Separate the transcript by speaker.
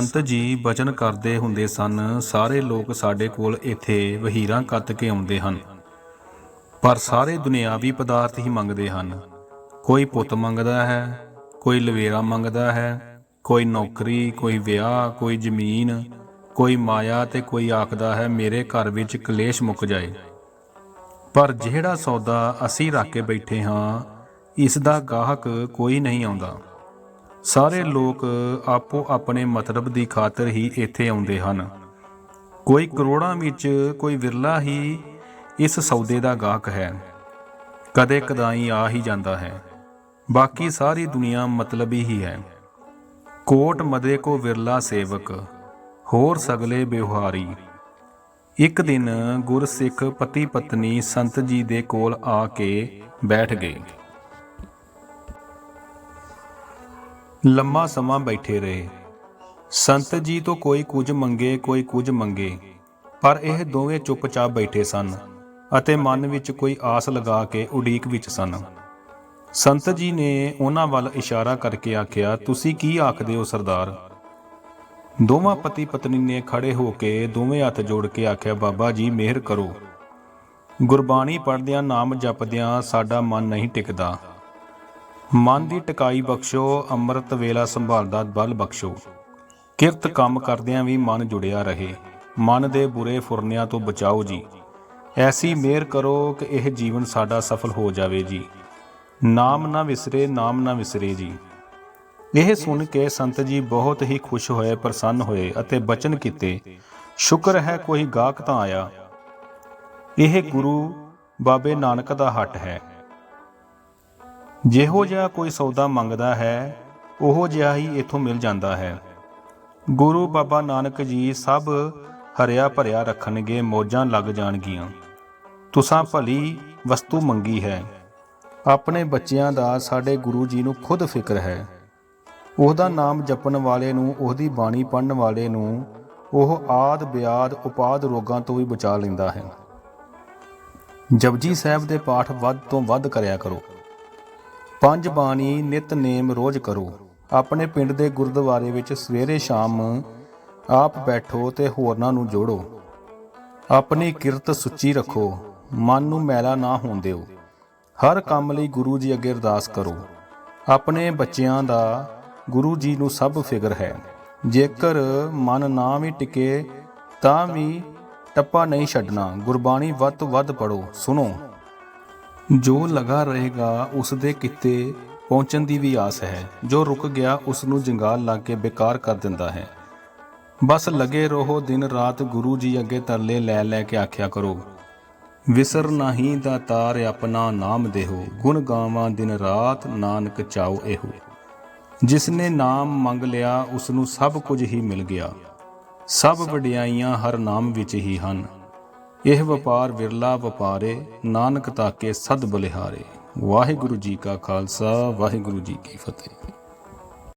Speaker 1: ਸੰਤ ਜੀ ਬਚਨ ਕਰਦੇ ਹੁੰਦੇ ਸਨ, ਸਾਰੇ ਲੋਕ ਸਾਡੇ ਕੋਲ ਇੱਥੇ ਵਹੀਰਾਂ ਕੱਤ ਕੇ ਆਉਂਦੇ ਹਨ। ਪਰ ਸਾਰੇ ਦੁਨਿਆਵੀ ਪਦਾਰਥ ਹੀ ਮੰਗਦੇ ਹਨ। ਕੋਈ ਪੁੱਤ ਮੰਗਦਾ ਹੈ, ਕੋਈ ਲਵੇਰਾ ਮੰਗਦਾ ਹੈ, ਕੋਈ ਨੌਕਰੀ, ਕੋਈ ਵਿਆਹ, ਕੋਈ ਜ਼ਮੀਨ, ਕੋਈ ਮਾਇਆ ਤੇ ਕੋਈ ਆਖਦਾ ਹੈ, ਮੇਰੇ ਘਰ ਵਿੱਚ ਕਲੇਸ਼ ਮੁੱਕ ਜਾਏ। ਪਰ ਜਿਹੜਾ ਸੌਦਾ ਅਸੀਂ ਰੱਖ ਕੇ ਬੈਠੇ ਹਾਂ, ਇਸ ਦਾ ਗਾਹਕ ਕੋਈ ਨਹੀਂ ਆਉਂਦਾ। ਸਾਰੇ ਲੋਕ ਆਪੋ ਆਪਣੇ ਮਤਲਬ ਦੀ ਖਾਤਰ ਹੀ ਇੱਥੇ ਆਉਂਦੇ ਹਨ। ਕੋਈ ਕਰੋੜਾਂ ਵਿੱਚ, ਕੋਈ ਵਿਰਲਾ ਹੀ ਇਸ ਸੌਦੇ ਦਾ ਗਾਹਕ ਹੈ। ਕਦੇ ਕਦਾਈ ਆ ਹੀ ਜਾਂਦਾ ਹੈ। ਬਾਕੀ ਸਾਰੀ ਦੁਨੀਆ ਮਤਲਬੀ ਹੀ ਹੈ। ਕੋਟ ਮਦੇ ਕੋ ਵਿਰਲਾ ਸੇਵਕ, ਹੋਰ ਸਗਲੇ ਬਿਵਹਾਰੀ ਇੱਕ ਦਿਨ ਗੁਰਸਿੱਖ ਪਤੀ ਪਤਨੀ ਸੰਤ ਜੀ ਦੇ ਕੋਲ ਆ ਕੇ ਬੈਠ ਗਏ। ਲੰਮਾ ਸਮਾਂ ਬੈਠੇ ਰਹੇ। ਸੰਤ ਜੀ ਤੋਂ ਕੋਈ ਕੁਝ ਮੰਗੇ, ਕੋਈ ਕੁਝ ਮੰਗੇ, ਪਰ ਇਹ ਦੋਵੇਂ ਚੁੱਪਚਾਪ ਬੈਠੇ ਸਨ ਅਤੇ ਮਨ ਵਿੱਚ ਕੋਈ ਆਸ ਲਗਾ ਕੇ ਉਡੀਕ ਵਿੱਚ ਸਨ। ਸੰਤ ਜੀ ਨੇ ਉਹਨਾਂ ਵੱਲ ਇਸ਼ਾਰਾ ਕਰਕੇ ਆਖਿਆ, ਤੁਸੀਂ ਕੀ ਆਖਦੇ ਹੋ, ਸਰਦਾਰ? ਦੋਵਾਂ ਪਤੀ ਪਤਨੀ ਨੇ ਖੜੇ ਹੋ ਕੇ ਦੋਵੇਂ ਹੱਥ ਜੋੜ ਕੇ ਆਖਿਆ, ਬਾਬਾ ਜੀ, ਮਿਹਰ ਕਰੋ। ਗੁਰਬਾਣੀ ਪੜ੍ਹਦਿਆਂ, ਨਾਮ ਜਪਦਿਆਂ ਸਾਡਾ ਮਨ ਨਹੀਂ ਟਿਕਦਾ। ਮਨ ਦੀ ਟਿਕਾਈ ਬਖਸ਼ੋ, ਅੰਮ੍ਰਿਤ ਵੇਲਾ ਸੰਭਾਲਦਾ ਬਲ ਬਖਸ਼ੋ। ਕਿਰਤ ਕੰਮ ਕਰਦਿਆਂ ਵੀ ਮਨ ਜੁੜਿਆ ਰਹੇ। ਮਨ ਦੇ ਬੁਰੇ ਫੁਰਨਿਆਂ ਤੋਂ ਬਚਾਓ ਜੀ। ਐਸੀ ਮਿਹਰ ਕਰੋ ਕਿ ਇਹ ਜੀਵਨ ਸਾਡਾ ਸਫਲ ਹੋ ਜਾਵੇ ਜੀ। ਨਾਮ ਨਾ ਵਿਸਰੇ, ਨਾਮ ਨਾ ਵਿਸਰੇ ਜੀ। ਇਹ ਸੁਣ ਕੇ ਸੰਤ ਜੀ ਬਹੁਤ ਹੀ ਖੁਸ਼ ਹੋਏ, ਪ੍ਰਸੰਨ ਹੋਏ ਅਤੇ ਬਚਨ ਕੀਤੇ। ਸ਼ੁਕਰ ਹੈ ਕੋਈ ਗਾਹਕ ਤਾਂ ਆਇਆ। ਇਹ ਗੁਰੂ ਬਾਬੇ ਨਾਨਕ ਦਾ ਹੱਟ ਹੈ। ਜਿਹੋ ਜਿਹਾ ਕੋਈ ਸੌਦਾ ਮੰਗਦਾ ਹੈ, ਉਹੋ ਜਿਹਾ ਹੀ ਇਥੋਂ ਮਿਲ ਜਾਂਦਾ ਹੈ। ਗੁਰੂ ਬਾਬਾ ਨਾਨਕ ਜੀ ਸਭ ਹਰਿਆ ਭਰਿਆ ਰੱਖਣਗੇ, ਮੋਜਾਂ ਲੱਗ ਜਾਣਗੀਆਂ। ਤੁਸਾਂ ਭਲੀ ਵਸਤੂ ਮੰਗੀ ਹੈ। ਆਪਣੇ ਬੱਚਿਆਂ ਦਾ ਸਾਡੇ ਗੁਰੂ ਜੀ ਨੂੰ ਖੁਦ ਫਿਕਰ ਹੈ। ਉਹਦਾ ਨਾਮ ਜਪਣ ਵਾਲੇ ਨੂੰ, ਉਹਦੀ ਬਾਣੀ ਪੜਨ ਵਾਲੇ ਨੂੰ, ਉਹ ਆਦ ਬਿਆਦ ਉਪਾਦ ਰੋਗਾਂ ਤੋਂ ਵੀ ਬਚਾ ਲੈਂਦਾ ਹੈ। ਜਪਜੀ ਸਾਹਿਬ ਦੇ ਪਾਠ ਵੱਧ ਤੋਂ ਵੱਧ ਕਰਿਆ ਕਰੋ। ਪੰਜ ਬਾਣੀ ਨਿਤਨੇਮ ਰੋਜ਼ ਕਰੋ। ਆਪਣੇ ਪਿੰਡ ਦੇ ਗੁਰਦੁਆਰੇ ਵਿੱਚ ਸਵੇਰੇ ਸ਼ਾਮ ਆਪ ਬੈਠੋ ਤੇ ਹੋਰਨਾਂ ਨੂੰ ਜੋੜੋ। ਆਪਣੀ ਕਿਰਤ ਸੁੱਚੀ ਰੱਖੋ। ਮਨ ਨੂੰ ਮੈਲਾ ਨਾ ਹੋਣ ਦਿਓ। ਹਰ ਕੰਮ ਲਈ ਗੁਰੂ ਜੀ ਅੱਗੇ ਅਰਦਾਸ ਕਰੋ। ਆਪਣੇ ਬੱਚਿਆਂ ਦਾ ਗੁਰੂ ਜੀ ਨੂੰ ਸਭ ਫਿਕਰ ਹੈ। ਜੇਕਰ ਮਨ ਨਾ ਵੀ ਟਿਕੇ, ਤਾਂ ਵੀ ਟੱਪਾ ਨਹੀਂ ਛੱਡਣਾ। ਗੁਰਬਾਣੀ ਵੱਧ ਤੋਂ ਵੱਧ ਪੜੋ ਸੁਣੋ। ਜੋ ਲਗਾ ਰਹੇਗਾ ਉਸ ਦੇ ਕਿਤੇ ਪਹੁੰਚਣ ਦੀ ਵੀ ਆਸ ਹੈ। ਜੋ ਰੁਕ ਗਿਆ ਉਸ ਨੂੰ ਜੰਗਾਲ ਲਾ ਕੇ ਬੇਕਾਰ ਕਰ ਦਿੰਦਾ ਹੈ। ਬਸ ਲਗੇ ਰਹੋ, ਦਿਨ ਰਾਤ ਗੁਰੂ ਜੀ ਅੱਗੇ ਤਰਲੇ ਲੈ ਲੈ ਕੇ ਆਖਿਆ ਕਰੋ। ਵਿਸਰ ਨਹੀਂ ਦਾ ਤਾਰ, ਆਪਣਾ ਨਾਮ ਦੇਹੋ। ਗੁਣ ਗਾਵਾਂ ਦਿਨ ਰਾਤ, ਨਾਨਕ ਚਾਉ ਇਹੋ। ਜਿਸ ਨੇ ਨਾਮ ਮੰਗ ਲਿਆ ਉਸ ਨੂੰ ਸਭ ਕੁਝ ਹੀ ਮਿਲ ਗਿਆ। ਸਭ ਵਡਿਆਈਆਂ ਹਰ ਨਾਮ ਵਿੱਚ ਹੀ ਹਨ। ਇਹ ਵਪਾਰ ਵਿਰਲਾ ਵਪਾਰੇ, ਨਾਨਕ ਤਾਕੇ ਸਦ ਬਲਿਹਾਰੇ। ਵਾਹਿਗੁਰੂ ਜੀ ਕਾ ਖਾਲਸਾ, ਵਾਹਿਗੁਰੂ ਜੀ ਕੀ ਫਤਿਹ।